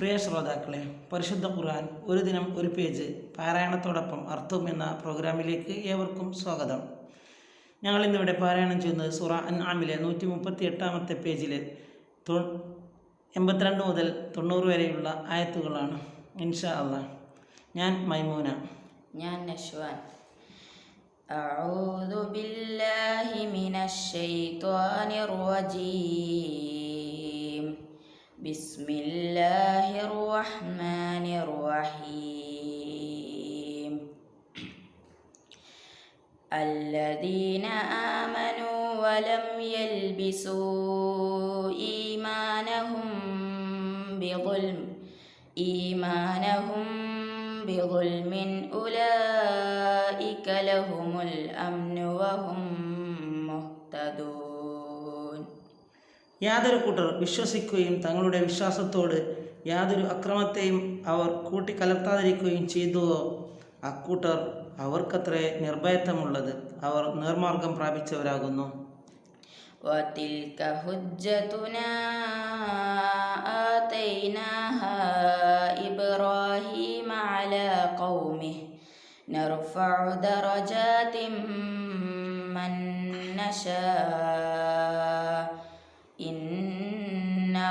പ്രിയ ശ്രോതാക്കളെ പരിശുദ്ധ ഖുർആൻ ഒരു ദിനം ഒരു പേജ് പാരായണത്തോടൊപ്പം അർത്ഥവും എന്ന പ്രോഗ്രാമിലേക്ക് ഏവർക്കും സ്വാഗതം ഞങ്ങൾ ഇന്നിവിടെ പാരായണം ചെയ്യുന്നത് സുറ അൻ ആമിലെ നൂറ്റി മുപ്പത്തി എട്ടാമത്തെ പേജിലെ തൊ എൺപത്തിരണ്ട് മുതൽ തൊണ്ണൂറ് വരെയുള്ള ആയത്തുകളാണ് ഇൻഷാ അള്ളാഹ് ഞാൻ മൈമൂന ഞാൻ നശ്വാൻ أعوذ بالله من الشيطان الرجيم بسم الله الرحمن الرحيم. الذين آمنوا ولم يلبسوا إيمانهم بظلم إيمانهم بظلم أولئك لهم الأمن وهم مهتدون. യാതൊരു കൂട്ടർ വിശ്വസിക്കുകയും തങ്ങളുടെ വിശ്വാസത്തോട് യാതൊരു അക്രമത്തെയും അവർ കൂട്ടിക്കലർത്താതിരിക്കുകയും ചെയ്തുവോ അക്കൂട്ടർ അവർക്കത്രേ നിർഭയത്വമുള്ളത് അവർ നേർമാർഗം പ്രാപിച്ചവരാകുന്നു وتلك حجتنا آتيناها إبراهيم على قومه نرفع درجات من نشاء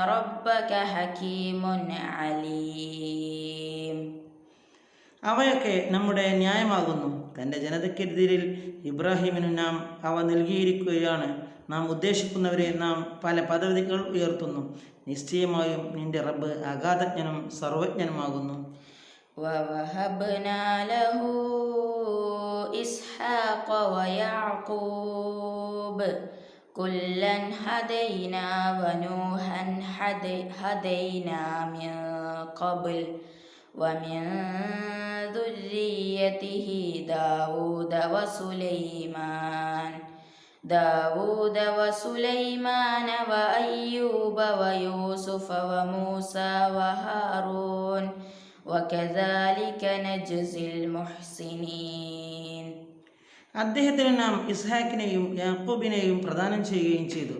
إن ربك حكيم عليم അവയൊക്കെ നമ്മുടെ ന്യായമാകുന്നു തൻ്റെ ജനതയ്ക്കെതിരിൽ ഇബ്രാഹിമിന് നാം അവ നൽകിയിരിക്കുകയാണ് നാം ഉദ്ദേശിക്കുന്നവരെ നാം പല പദവികൾ ഉയർത്തുന്നു നിശ്ചയമായും നിന്റെ റബ്ബ് അഗാധജ്ഞനും സർവജ്ഞനുമാകുന്നു ووهبنا له إسحاق ويعقوب كلا هدينا ونوحا هدي- هدينا من قبل ومن ذريته داود وسليمان داود وسليمان وأيوب ويوسف وموسى وهارون وكذلك نجزي المحسنين. അദ്ദേഹത്തിന് നാം ഇസ്ഹാക്കിനെയും യാക്കൂബിനെയും പ്രദാനം ചെയ്യുകയും ചെയ്തു.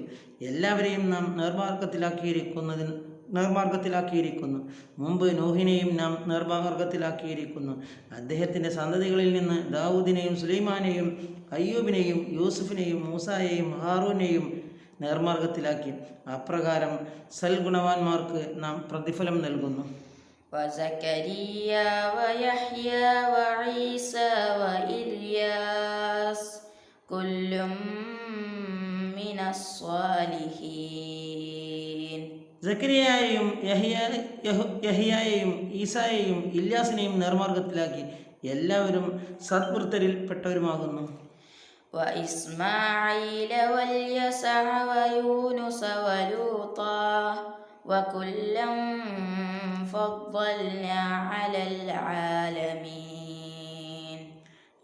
എല്ലാവരെയും നാം നേർമാർഗത്തിലാക്കിയിരിക്കുന്നതിന് നേർമാർഗത്തിലാക്കിയിരിക്കുന്നു. മുമ്പ് നൂഹിനെയും നാം നേർമാർഗത്തിലാക്കിയിരിക്കുന്നു. അദ്ദേഹത്തിന്റെ സന്തതികളിൽ നിന്ന് ദാവൂദിനെയും സുലൈമാനെയും അയ്യൂബിനെയും യൂസുഫിനെയും മൂസായെയും ഹാറൂനെയും നേർമാർഗത്തിലാക്കി. അപ്രകാരം സൽഗുണവാന്മാർക്ക് നാം പ്രതിഫലം നൽകുന്നു. وزكريا ويحيى وعيسى وإلياس كل من الصالحين. സക്കരിയായും യഹിയായെയും ഈസായെയും ഇല്ലാസിനെയും നേർമാർഗത്തിലാക്കി എല്ലാവരും സത്വൃത്തരിൽ പെട്ടവരുമാകുന്നു വയൂനു സവലൂത്ത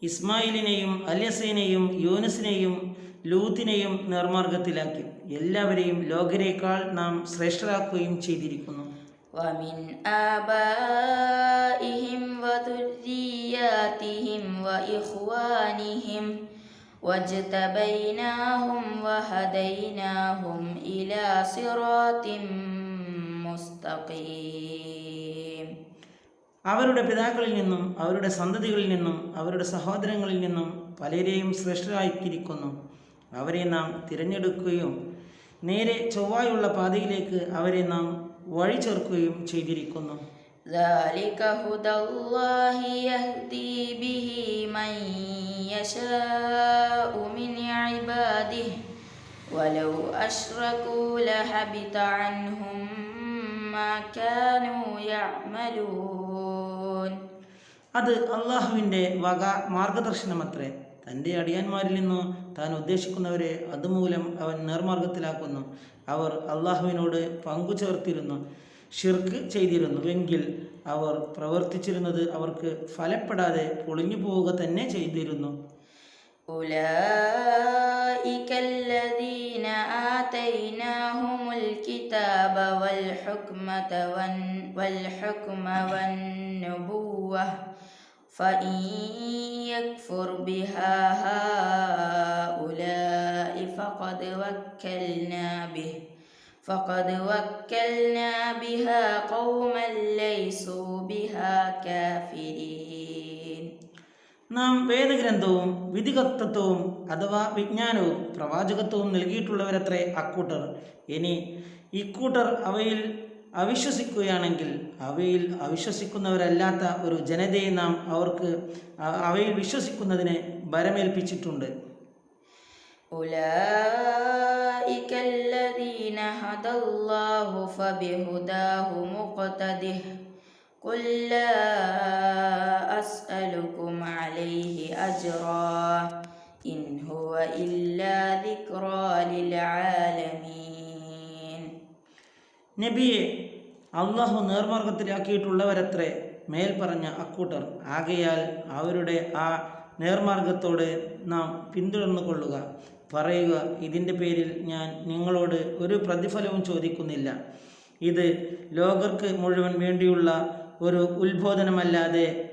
ഇസ്മായിലിനെയും അല്യസേനെയും യൂനസിനെയും ലൂത്തിനെയും നേർമാർഗത്തിലാക്കി എല്ലാവരെയും ലോകരേക്കാൾ നാം ശ്രേഷ്ഠരാക്കുകയും ചെയ്തിരിക്കുന്നു ومن آبائهم وذرياتهم وإخوانهم واجتبيناهم وهديناهم إلى صراط مستقيم അവരുടെ പിതാക്കളിൽ നിന്നും അവരുടെ സന്തതികളിൽ നിന്നും അവരുടെ സഹോദരങ്ങളിൽ നിന്നും പലരെയും ശ്രേഷ്ഠരാക്കിയിരിക്കുന്നു അവരെ നാം തിരഞ്ഞെടുക്കുകയും നേരെ ചൊവ്വായുള്ള പാതയിലേക്ക് അവരെ നാം വഴി ചേർക്കുകയും ചെയ്തിരിക്കുന്നു ذلك هدى الله يهدي به من يشاء من عباده ولو أشركوا لحبط عنهم ما كانوا يعملون അത് അള്ളാഹുവിന്റെ വക മാർഗദർശനം അത്രേ തന്റെ അടിയാന്മാരിൽ നിന്ന് താൻ ഉദ്ദേശിക്കുന്നവരെ അതുമൂലം അവൻ നേർമാർഗത്തിലാക്കുന്നു. അവർ അള്ളാഹുവിനോട് പങ്കു ചേർത്തിരുന്നു ഷിർക്ക് ചെയ്തിരുന്നു. എങ്കിൽ അവർ പ്രവർത്തിച്ചിരുന്നത് അവർക്ക് ഫലപ്പെടാതെ പൊളിഞ്ഞു പോവുക തന്നെ ചെയ്തിരുന്നു. ഉലീ آتيناهم الكتاب والحكمة والحكم والنبوة فإن يكفر بها هؤلاء فقد وكلنا به فقد وكلنا بها قوما ليسوا بها كافرين. നാം വേദഗ്രന്ഥവും വിധികത്വവും അഥവാ വിജ്ഞാനവും പ്രവാചകത്വവും നൽകിയിട്ടുള്ളവരത്രേ അക്കൂട്ടർ. ഇനി ഇക്കൂട്ടർ അവയിൽ അവിശ്വസിക്കുകയാണെങ്കിൽ അവയിൽ അവിശ്വസിക്കുന്നവരല്ലാത്ത ഒരു ജനതയെ നാം അവർക്ക് അവയിൽ വിശ്വസിക്കുന്നതിനെ ഭരമേൽപ്പിച്ചിട്ടുണ്ട്. ഉലീന قل لا أسألكم عليه أجرا إن هو إلا ذكرى للعالمين നബിയെ അള്ളാഹു നേർമാർഗത്തിലാക്കിയിട്ടുള്ളവരത്രേ മേൽ പറഞ്ഞ അക്കൂട്ടർ ആകയാൽ അവരുടെ ആ നേർമാർഗത്തോട് നാം പിന്തുടർന്നു കൊള്ളുക പറയുക ഇതിൻ്റെ പേരിൽ ഞാൻ നിങ്ങളോട് ഒരു പ്രതിഫലവും ചോദിക്കുന്നില്ല ഇത് ലോകർക്ക് മുഴുവൻ വേണ്ടിയുള്ള ഒരു ഉത്ബോധനമല്ലാതെ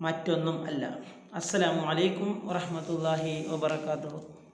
മറ്റൊന്നും അല്ല. അസ്സലാമു അലൈക്കും വറഹ്മത്തുള്ളാഹി വബറകാതുഹു.